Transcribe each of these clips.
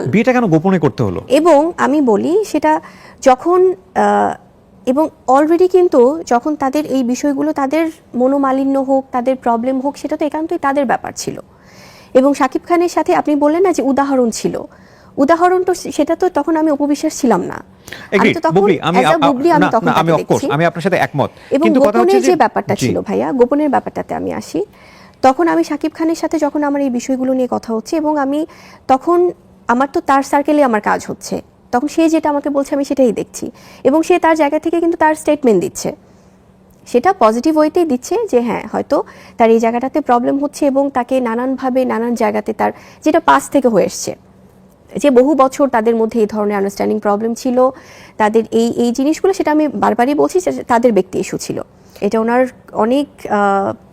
বিয়েটা কেন গোপনে করতে হলো? এবং আমি বলি সেটা যখন এবং অলরেডি কিন্তু যখন তাদের এই বিষয়গুলো তাদের মনোমালিন্য হোক তাদের প্রবলেম হোক সেটা তো একান্তই তাদের ব্যাপার ছিল। এবং শাকিব খানের সাথে আপনি বললেন না যে উদাহরণ ছিল। উদাহরণ তো সেটা তো তখন আমি উপবিশ্বাস ছিলাম না। আমি। আপনার সাথে একমত। এবং গোপনের যে ব্যাপারটা ছিল ভাইয়া গোপনের ব্যাপারটাতে আমি আসি। তখন আমি শাকিব খানের সাথে যখন আমার এই বিষয়গুলো নিয়ে কথা হচ্ছে এবং আমি তখন আমার তো তার সার্কেলে আমার কাজ হচ্ছে। তখন সে যেটা আমাকে বলছে আমি সেটাই দেখছি। এবং সে তার জায়গা থেকে কিন্তু তার স্টেটমেন্ট দিচ্ছে। সেটা পজিটিভ ওয়েতেই দিচ্ছে যে হ্যাঁ হয়তো তার এই জায়গাটাতে প্রবলেম হচ্ছে এবং তাকে নানানভাবে নানান জায়গাতে তার, যেটা পাস থেকে হয়ে এসছে। যে বহু বছর তাদের মধ্যে এই ধরনের আন্ডারস্ট্যান্ডিং প্রবলেম ছিল, তাদের এই এই জিনিসগুলো সেটা আমি বারবারই বলছি তাদের ব্যক্তি ইস্যু ছিল। এটা ওনার অনেক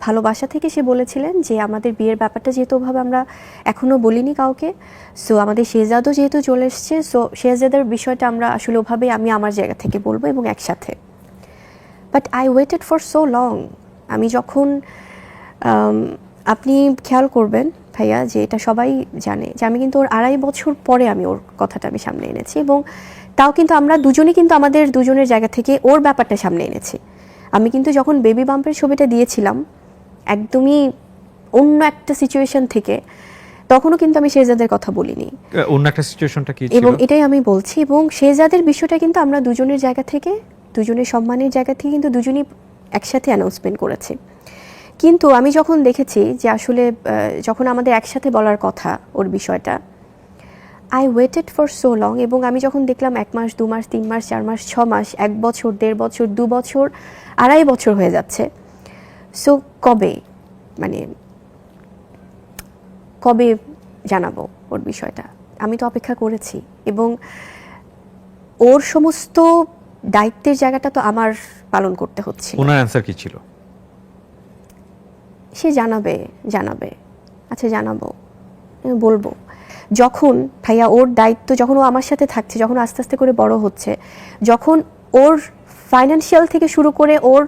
ভালোবাসা থেকে সে বলেছিলেন যে আমাদের বিয়ের ব্যাপারটা যেহেতু ওভাবে আমরা এখনও বলিনি কাউকে, সো আমাদের শেহজাদও যেহেতু চলে এসছে, সো শেহজাদের বিষয়টা আমরা আসলে ওভাবে আমি আমার জায়গা থেকে বলব এবং একসাথে। But I waited for so long. আমি যখন আপনি খেয়াল করবেন ভাইয়া যে এটা সবাই জানে যে আমি কিন্তু ওর আড়াই বছর পরে আমি ওর কথাটা আমি সামনে এনেছি এবং তাও কিন্তু আমরা দুজনেই কিন্তু আমাদের দুজনের জায়গা থেকে ওর ব্যাপারটা সামনে এনেছি। আমি কিন্তু যখন বেবি বাম্পের ছবিটা দিয়েছিলাম একদমই অন্য একটা সিচুয়েশন থেকে তখনও কিন্তু আমি শেহজাদের কথা বলিনি। অন্য একটা সিচুয়েশনটা কি ছিল? এবং এটাই আমি বলছি এবং শেহজাদের বিষয়টা কিন্তু আমরা দুজনের জায়গা থেকে দুজনের সম্মানের জায়গা থেকে কিন্তু দুজনই একসাথে অ্যানাউন্সমেন্ট করেছি। কিন্তু আমি যখন দেখেছি যে আসলে যখন আমাদের একসাথে বলার কথা ওর বিষয়টা I waited for so long এবং আমি যখন দেখলাম এক মাস দু মাস তিন মাস চার মাস ছ মাস এক বছর দেড় বছর দু বছর আড়াই বছর হয়ে যাচ্ছে। সো কবে? মানে কবে জানাব ওর বিষয়টা? আমি তো অপেক্ষা করেছি এবং ওর সমস্ত দায়িত্বের জায়গাটা তো আমার পালন করতে হচ্ছে। ওনার অ্যান্সার কি ছিল? সে জানাবে জানাবে। আচ্ছা জানাব। বলব। যখন ভাইয়া ওর দায়িত্ব, যখন ও আমার সাথে থাকছে, যখন আস্তে আস্তে করে বড় হচ্ছে, যখন ওর ফাইন্যান্সিয়াল থেকে শুরু করে ওর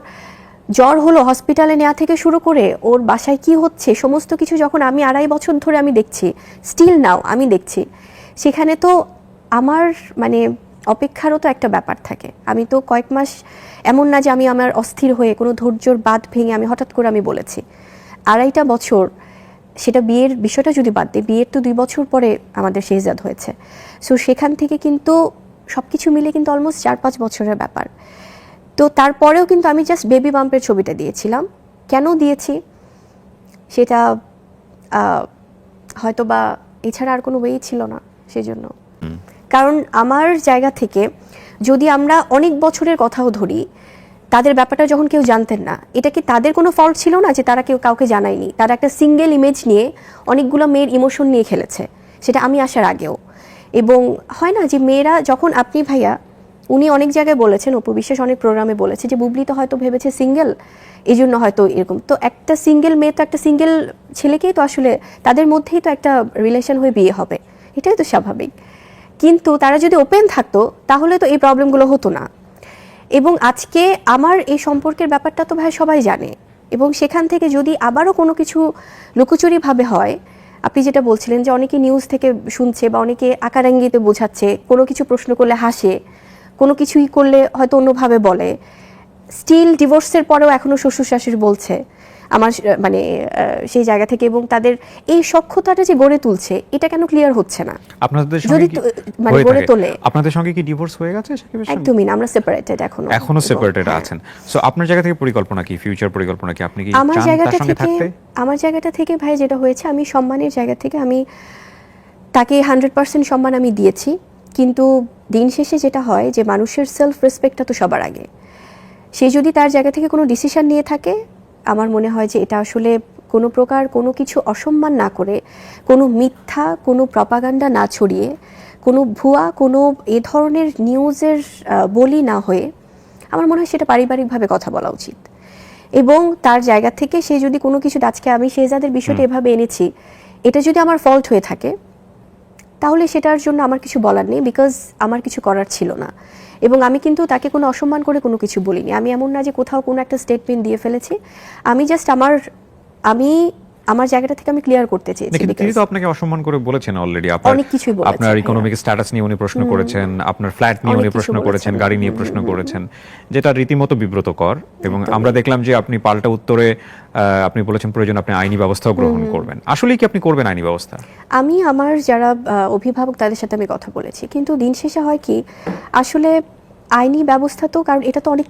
জ্বর হলো হসপিটালে নেওয়া থেকে শুরু করে ওর বাসায় কি হচ্ছে, সমস্ত কিছু যখন আমি আড়াই বছর ধরে আমি দেখছি স্টিল নাও আমি দেখছি, সেখানে তো আমার মানে অপেক্ষারও তো একটা ব্যাপার থাকে। আমি তো কয়েক মাস এমন না যে আমি আমার অস্থির হয়ে কোনো ধৈর্যর বাদ ভেঙে আমি হঠাৎ করে আমি বলেছি। আড়াইটা বছর সেটা বিয়ের বিষয়টা যদি বাদ দিই বিয়ের তো দুই বছর পরে আমাদের শেহজাদ হয়েছে। সো সেখান থেকে কিন্তু সব কিছু মিলে কিন্তু অলমোস্ট চার পাঁচ বছরের ব্যাপার। তো তারপরেও কিন্তু আমি জাস্ট বেবি বাম্পের ছবিটা দিয়েছিলাম। কেন দিয়েছি? সেটা হয়তো বা এছাড়া আর কোনো ওয়েই ছিল না সেজন্য। কারণ আমার জায়গা থেকে যদি আমরা অনেক বছরের কথাও ধরি তাদের ব্যাপারটা যখন কেউ জানতেন না, এটা কি তাদের কোনো ফল্ট ছিল না যে তারা কেউ কাউকে জানায়নি? তারা একটা সিঙ্গেল ইমেজ নিয়ে অনেকগুলো মেয়ের ইমোশন নিয়ে খেলেছে, সেটা আমি আসার আগেও। এবং হয় না যে মেয়েরা যখন, আপনি ভাইয়া, উনি অনেক জায়গায় বলেছেন, অপু বিশ্বাস অনেক প্রোগ্রামে বলেছে যে বুবলি তো হয়তো ভেবেছে সিঙ্গেল এই জন্য হয়তো এরকম। তো একটা সিঙ্গেল মেয়ে তো একটা সিঙ্গেল ছেলেকেই তো আসলে তাদের মধ্যেই তো একটা রিলেশন হয়ে বিয়ে হবে। এটাই তো স্বাভাবিক। কিন্তু তারা যদি ওপেন থাকতো, তাহলে তো এই প্রবলেমগুলো হতো না। এবং আজকে আমার এই সম্পর্কের ব্যাপারটা তো ভাই সবাই জানে। এবং সেখান থেকে যদি আবারও কোনো কিছু লুকোচুরিভাবে হয়, আপনি যেটা বলছিলেন যে অনেকে নিউজ থেকে শুনছে বা অনেকে আকারাঙ্গিতে বোঝাচ্ছে, কোনো কিছু প্রশ্ন করলে হাসে, কোনো কিছুই করলে হয়তো অন্যভাবে বলে। স্টিল ডিভোর্সের পরেও এখনও শ্বশুর শাশুড়ি বলছে। আমার মানে সেই জায়গা থেকে এবং তাদের এই সক্ষতাটা যে গড়ে তুলছে এটা কেন ক্লিয়ার হচ্ছে না? আপনাদের যদি মানে গড়ে তোলে। আপনাদের সঙ্গে কি ডিভোর্স হয়ে গেছে একদমই না আমরা সেপারেটেড এখনও। এখনও সেপারেটেড হ্যাঁ। আছেন। সো আপনার জায়গা থেকে পরিকল্পনা কি? ফিউচার পরিকল্পনা কি? আপনি কি আমার জায়গাটা থেকে আমার জায়গাটা থেকে ভাই যেটা হয়েছে আমি সম্মানের জায়গা থেকে আমি তাকে হান্ড্রেড পার্সেন্ট সম্মান আমি দিয়েছি। কিন্তু দিন শেষে যেটা হয় যে মানুষের সেলফ রেসপেক্টটা তো সবার আগে। সে যদি তার জায়গা থেকে কোনো ডিসিশন নিয়ে থাকে আমার মনে হয় যে এটা আসলে কোনো প্রকার কোনো কিছু অসম্মান না করে কোনো মিথ্যা কোনো প্রপাগান্ডা না ছড়িয়ে কোনো ভুয়া কোনো এ ধরনের নিউজের বলি না হয়ে আমার মনে হয় সেটা পারিবারিকভাবে কথা বলা উচিত। এবং তার জায়গা থেকে সে যদি কোনো কিছু আজকে আমি শেহজাদের বিষয়টা এভাবে এনেছি এটা যদি আমার ফল্ট হয়ে থাকে তাহলে সেটার জন্য আমার কিছু বলার নেই বিকজ আমার কিছু করার ছিল না। এবং আমি কিন্তু তাকে কোনো অসম্মান করে কোনো কিছু বলিনি। আমি এমন না যে কোথাও কোনো একটা স্টেটমেন্ট দিয়ে ফেলেছি। আমি জাস্ট আমার, আমি আমার জায়গাটা থেকে আমি ক্লিয়ার করতে চেয়েছি তিনি তো আপনাকে অসম্মান করে বলেছেন অলরেডি আপনার অনেক কিছুই বলেছে, আপনার ইকোনমিক স্ট্যাটাস নিয়ে উনি প্রশ্ন করেছেন আপনার ফ্ল্যাট নিয়ে উনি প্রশ্ন করেছেন গাড়ি নিয়ে প্রশ্ন করেছেন যেটা রীতিমতো বিব্রতকর এবং আমরা দেখলাম যে আপনি পাল্টা উত্তরে আপনি বলেছেন প্রয়োজন আপনি আইনি ব্যবস্থা গ্রহণ করবেন। আসলে কি আপনি করবেন আইনি ব্যবস্থা? আমি আমার যারা অভিভাবক তাদের সাথে আমি কথা বলেছি। কিন্তু দিন শেষে হয় কি আসলে আইনি ব্যবস্থা তো কারণ এটা তো অনেক